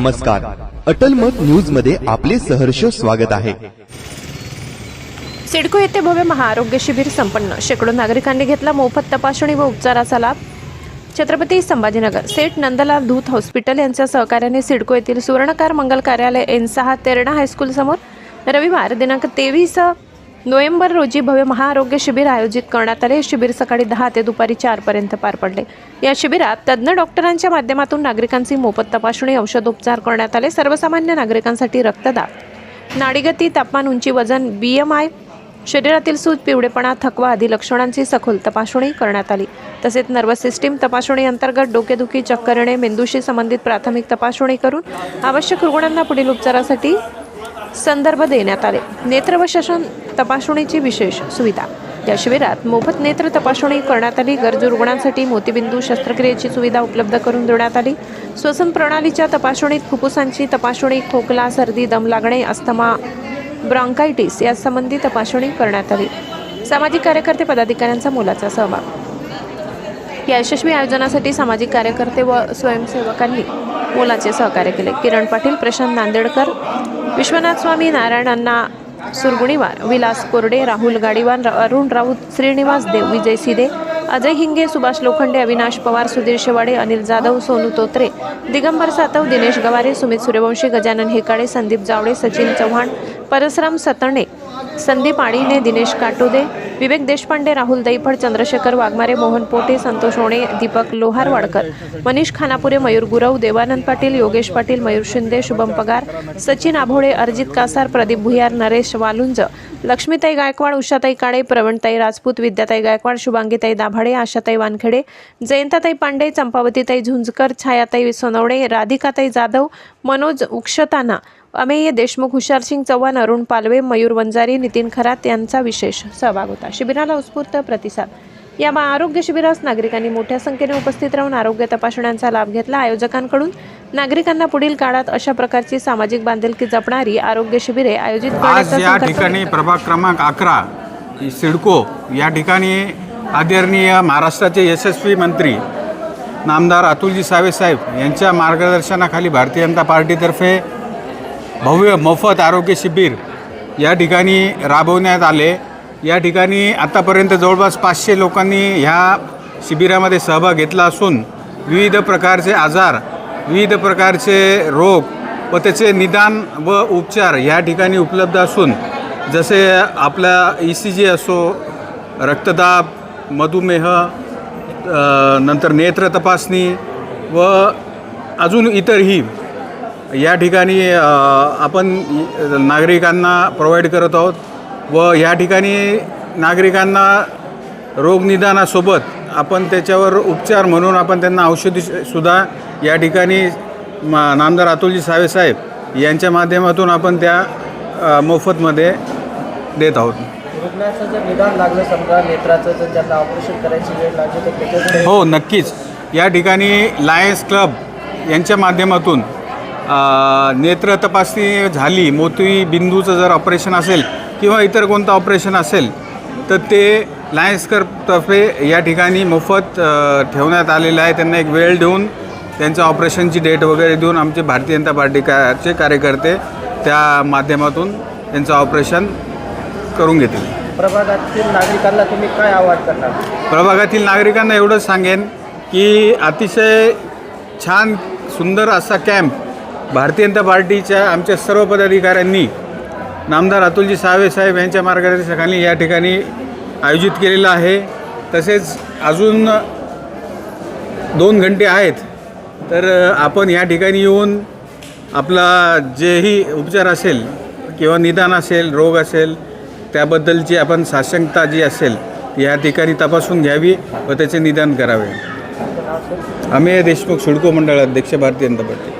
नमस्कार. अटल मत न्यूजमध्ये आपले सहर्ष स्वागत आहे. सिडको येथे भव्य महाआरोग्य शिबिर संपन्न. शेकडो नागरिकांनी घेतला मोफत तपासणी व उपचाराचा लाभ. छत्रपती संभाजीनगर सेठ नंदलाल धूत हॉस्पिटल यांच्या सहकार्याने सिडको येथील सुवर्णकार मंगल कार्यालय एन सहा तेरणा हायस्कूल समोर रविवार दिनांक तेवीस नोव्हेंबर रोजी भव्य महाआरोग्य शिबिर आयोजित करण्यात आले. शिबिर सकाळी दहा ते दुपारी चारपर्यंत पार पडले. या शिबिरात तज्ज्ञ डॉक्टरांच्या माध्यमातून नागरिकांची मोफत तपासणी औषधोपचार करण्यात आले. सर्वसामान्य नागरिकांसाठी रक्तदाब नाडीगती तापमान उंची वजन बी एम आय शरीरातील सूज पिवळेपणा थकवा आदी लक्षणांची सखोल तपासणी करण्यात आली. तसेच नर्वस सिस्टीम तपासणी अंतर्गत डोकेदुखी चक्कर येणे मेंदूशी संबंधित प्राथमिक तपासणी करून आवश्यक रुग्णांना पुढील उपचारासाठी संदर्भ देण्यात आले. नेत्र व श्वसन तपासणीची विशेष सुविधा. या शिबिरात मोफत नेत्र तपासणी करण्यात आली. गरजू रुग्णांसाठी मोतीबिंदू शस्त्रक्रियेची सुविधा उपलब्ध करून देण्यात आली. श्वसन प्रणालीच्या तपासणीत फुफ्फुसांची तपासणी खोकला सर्दी दम लागणे अस्थमा ब्रॉन्कायटिस यासंबंधी तपासणी करण्यात आली. सामाजिक कार्यकर्ते पदाधिकाऱ्यांचा मोलाचा सहभाग. या यशस्वी आयोजनासाठी सामाजिक कार्यकर्ते व स्वयंसेवकांनी मोलाचे सहकार्य केले. किरण पाटील प्रशांत नांदेडकर विश्वनाथ स्वामी नारायण अण्णा सुरगुणीवार विलास कोरडे राहुल गाडीवान अरुण राऊत श्रीनिवास देव विजय सिदे अजय हिंगे सुभाष लोखंडे अविनाश पवार सुधीर शेवाडे अनिल जाधव सोनू तोत्रे दिगंबर सातव दिनेश गवारे सुमित सूर्यवंशी गजानन हेकाडे संदीप जावडे सचिन चव्हाण परसराम सतणे संदीप आडीने दिनेश काटोदे विवेक देशपांडे राहुल दैफड चंद्रशेखर वाघमारे मोहन पोटे संतोष ओणे दीपक लोहारवाडकर मनीष खानापुरे मयूर गुरव देवानंद पाटील योगेश पाटील मयूर शिंदे शुभम पगार सचिन आभोळे अर्जित कासार प्रदीप भुयार नरेश वालुंज लक्ष्मीताई गायकवाड उषाताई काळे प्रवीणताई राजपूत विद्याताई गायकवाड शुभांगीताई दाभाडे आशाताई वानखेडे जयंताताई पांडे चंपावतीताई झुंजकर छायाताई सोनवणे राधिकाताई जाधव मनोज उक्षताना अमेय देशमुख हुशारसिंग चव्हाण अरुण पालवे मयूर वंजारी नितीन खरात यांचा विशेष सहभाग होता. शिबिराला उत्स्फूर्त प्रतिसाद. या आरोग्य शिबिरास नागरिकांनी मोठ्या संख्येने उपस्थित राहून आरोग्य तपासण्यांचा लाभ घेतला. आयोजकांकडून नागरिकांना पुढील काळात अशा प्रकारची सामाजिक बांधिलकी जपणारी आरोग्य शिबिरे आयोजित आज या ठिकाणी. प्रभाग क्रमांक अकरा सिडको या ठिकाणी आदरणीय महाराष्ट्राचे यशस्वी मंत्री नामदार अतुलजी सावे साहेब यांच्या मार्गदर्शनाखाली भारतीय जनता पार्टीतर्फे भव्य मोफत आरोग्य शिबिर या ठिकाणी राबवण्यात आले. या ठिकाणी आत्तापर्यंत जवळपास पाचशे लोकांनी ह्या शिबिरामध्ये सहभाग घेतला असून विविध प्रकारचे आजार विविध प्रकारचे रोग व त्याचे निदान व उपचार या ठिकाणी उपलब्ध असून जसे आपला ई सी जी असो रक्तदाब मधुमेह नंतर नेत्र तपासणी व अजून इतरही या ठिकाणी आपण नागरिकांना प्रोव्हाइड करत आहोत व या ठिकाणी नागरिकांना रोगनिदानासोबत आपण त्याच्यावर उपचार म्हणून आपण त्यांना औषधी सुद्धा या ठिकाणी मा- नामदार अतुलजी साहेब यांच्या माध्यमातून आपण त्या मोफतमध्ये देत आहोत. रुग्णाचं जर निदान लागलं समजा नेत्राचं जर त्यांना ऑपरेशन करायची वेळ लागली तर हो नक्कीच. या ठिकाणी लायन्स क्लब यांच्या माध्यमातून नेत्र तपासणी झाली मोती बिंदूचं जर ऑपरेशन असेल किंवा इतर कोणतं ऑपरेशन असेल तर ते लायन्स क्लबतर्फे या ठिकाणी मोफत ठेवण्यात आलेलं आहे. त्यांना एक वेळ देऊन त्यांचं ऑपरेशनची डेट वगैरे देऊन आमचे भारतीय जनता पार्टी चे कार्यकर्ते त्या माध्यमातून त्यांचं ऑपरेशन करून घेतील. प्रभागातील नागरिकांना तुम्ही काय आवाहन करणार प्रभागातील नागरिकांना एवढंच सांगेन की अतिशय छान सुंदर असा कॅम्प भारतीय जनता पार्टीच्या आमच्या सर्व पदाधिकाऱ्यांनी नामदार अतुलजी सावे साहेब यांच्या मार्गदर्शनाखाली या ठिकाणी आयोजित केलेलं आहे. तसेच अजून दोन घंटे आहेत. तर आपण या ठिकाणी येऊन आपला जेही उपचार असेल किंवा निदान असेल रोग असेल त्याबद्दलची आपण साशंकता जी असेल या ठिकाणी तपासून घ्यावी व त्याचे निदान करावे. अमेय देशमुख सिडको मंडळ अध्यक्ष भारतीय जनता पार्टी.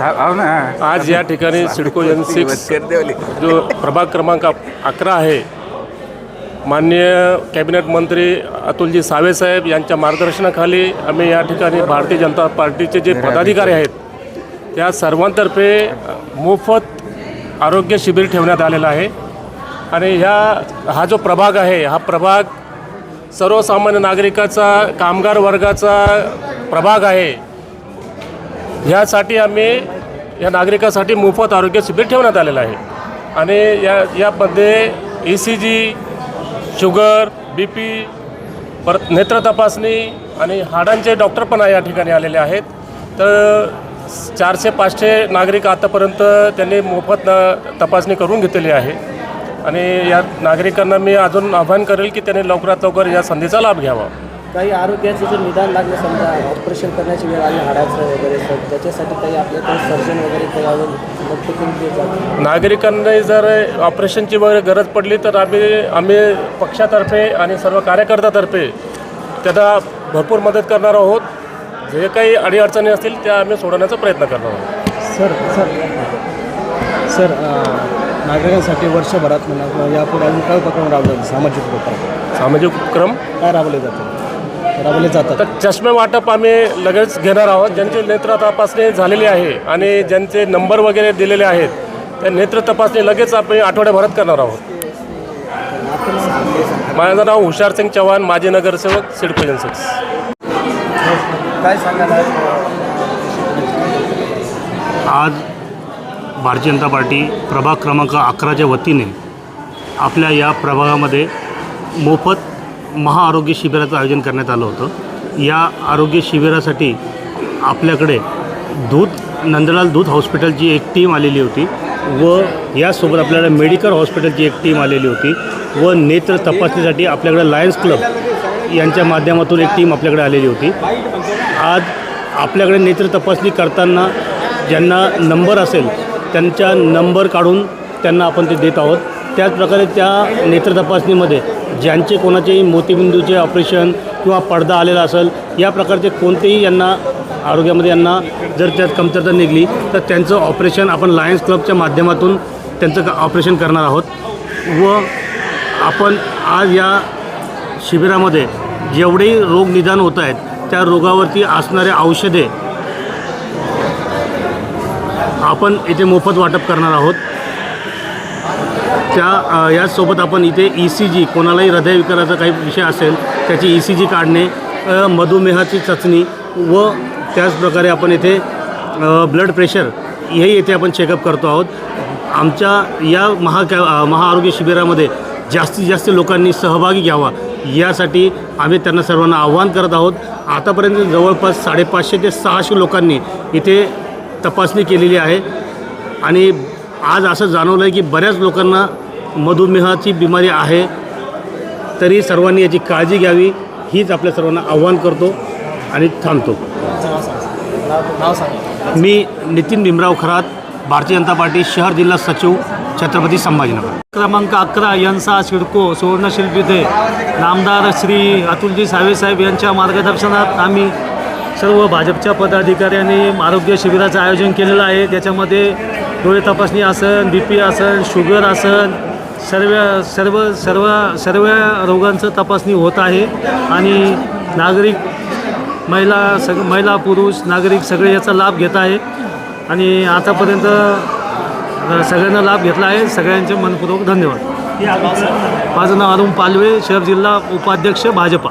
आज या ठिकाणी सिडको एन सिक्स जो प्रभाग क्रमांक अकरा आहे माननीय कॅबिनेट मंत्री अतुलजी सावेसाहेब यांच्या मार्गदर्शनाखाली आम्ही या ठिकाणी भारतीय जनता पार्टीचे जे पदाधिकारी आहेत त्या सर्वांतर्फे मोफत आरोग्य शिबिर ठेवण्यात आलेलं आहे. आणि ह्या हा जो प्रभाग आहे हा प्रभाग सर्वसामान्य नागरिकाचा कामगार वर्गाचा प्रभाग आहे. ह्यासाठी आम्ही या नागरिकासाठी मोफत आरोग्य शिबिर ठेवण्यात आलेलं आहे. आणि या यामध्ये E C G sugar B P परत नेत्र तपासणी आणि हाडांचे डॉक्टर पण या ठिकाणी आलेले आहेत. तर चारशे पाचशे नागरिक आतापर्यंत त्यांनी मोफत न- तपासणी करून घेतलेली आहे. आणि या नागरिकांना मी अजून आवाहन करेल की त्यांनी लवकरात लवकर या संधीचा लाभ घ्यावा. काही आरोग्याचं जर निदान लागलं समजा ऑपरेशन करण्याची वेळ आली हाडाचं वगैरे तर त्याच्यासाठी काही आपल्याकडे सर्जन वगैरे काही नागरिकांना जर ऑपरेशनची वगैरे गरज पडली तर आम्ही आम्ही पक्षातर्फे आणि सर्व कार्यकर्त्यातर्फे त्यांना भरपूर मदत करणार आहोत. जे काही अडीअडचणी असतील त्या आम्ही सोडवण्याचा प्रयत्न करणार आहोत. सर सर सर नागरिकांसाठी वर्षभरात म्हणा यापुढे अजून काय उपक्रम राबवले सामाजिक उपक्रम. सामाजिक उपक्रम? काय राबवले जातात राबवले जातात. तर चष्मे वाटप आम्ही लगेच घेणार आहोत. ज्यांची नेत्र तपासणी झालेली आहे आणि ज्यांचे नंबर वगैरे दिलेले आहेत त्या नेत्र तपासणी लगेच आम्ही आठवड्याभरात करणार आहोत. माझं नाव हुशार सिंग चव्हाण माजी नगरसेवक सिडको एजन्सिक्स काय आज भारतीय जनता पार्टी प्रभाग क्रमांक अकराच्या वतीने आपल्या या प्रभागामध्ये मोफत महाआरोग्य शिबिराचं आयोजन करण्यात आलं होतं. या आरोग्य शिबिरासाठी आपल्याकडे दूध नंदलाल दूध हॉस्पिटलची एक टीम आलेली होती व यासोबत आपल्याला मेडिकल हॉस्पिटलची एक टीम आलेली होती व नेत्र तपासणीसाठी आपल्याकडे लायन्स क्लब यांच्या माध्यमातून एक टीम आपल्याकडे आलेली होती. आज आपल्याकडे नेत्र तपासणी करताना ज्यांना नंबर असेल त्यांच्या नंबर काढून त्यांना आपण ते देत आहोत. त्याचप्रकारे त्या नेत्र तपासणीमध्ये ज्यांचे कोणाचेही मोतीबिंदूचे ऑपरेशन किंवा पडदा आलेला असेल या प्रकारचे कोणतेही यांना आरोग्यामध्ये यांना जर त्यात कमतरता निघली तर त्यांचं ऑपरेशन आपण लायन्स क्लबच्या माध्यमातून त्यांचं ऑपरेशन करणार आहोत. व आपण आज या शिबिरामध्ये जेवढेही रोग निदान होत आहेत त्या रोगावरती असणारे औषधे आपण इथे मोफत वाटप करणार आहोत. त्या याचसोबत आपण इथे ई सी जी कोणालाही हृदयविकाराचा काही विषय असेल त्याची ई सी जी काढणे मधुमेहाची चाचणी व त्याचप्रकारे आपण इथे ब्लड प्रेशर हेही येथे आपण चेकअप करतो आहोत. आमच्या या महाकॅ महाआरोग्य शिबिरामध्ये जास्तीत जास्त लोकांनी सहभागी घ्यावा यासाठी आम्ही त्यांना सर्वांना आव्हान करत आहोत. आतापर्यंत जवळपास साडेपाचशे ते सहाशे लोकांनी इथे तपासणी केलेली आहे. आणि आज असं जाणवलं आहे की बऱ्याच लोकांना मधुमेहाची बिमारी आहे. तरी सर्वांनी याची काळजी घ्यावी हीच आपल्या सर्वांना आव्हान करतो आणि थांबतो. मी नितीन भीमराव खरात भारतीय जनता पार्टी शहर जिल्हा सचिव छत्रपती संभाजीनगर. क्रमांक अकरा यांचा सिडको सुवर्णशिल्प येथे नामदार श्री अतुलजी साहेब यांच्या मार्गदर्शनात आम्ही सर्व भाजपच्या पदाधिकाऱ्यांनी आरोग्य शिबिराचं आयोजन केलेलं आहे. त्याच्यामध्ये डोळे तपासणी असन बी पी असन शुगर असन सर्व सर्व सर्व सर्व रोगांचं तपासणी होत आहे. आणि नागरिक महिला सग महिला पुरुष नागरिक सगळे याचा लाभ घेत आहे. आणि आतापर्यंत सगळ्यांना लाभ घेतला आहे. सगळ्यांचे मनपूर्वक धन्यवाद. माझं नाव अरुण पालवे शहर जिल्हा उपाध्यक्ष भाजपा.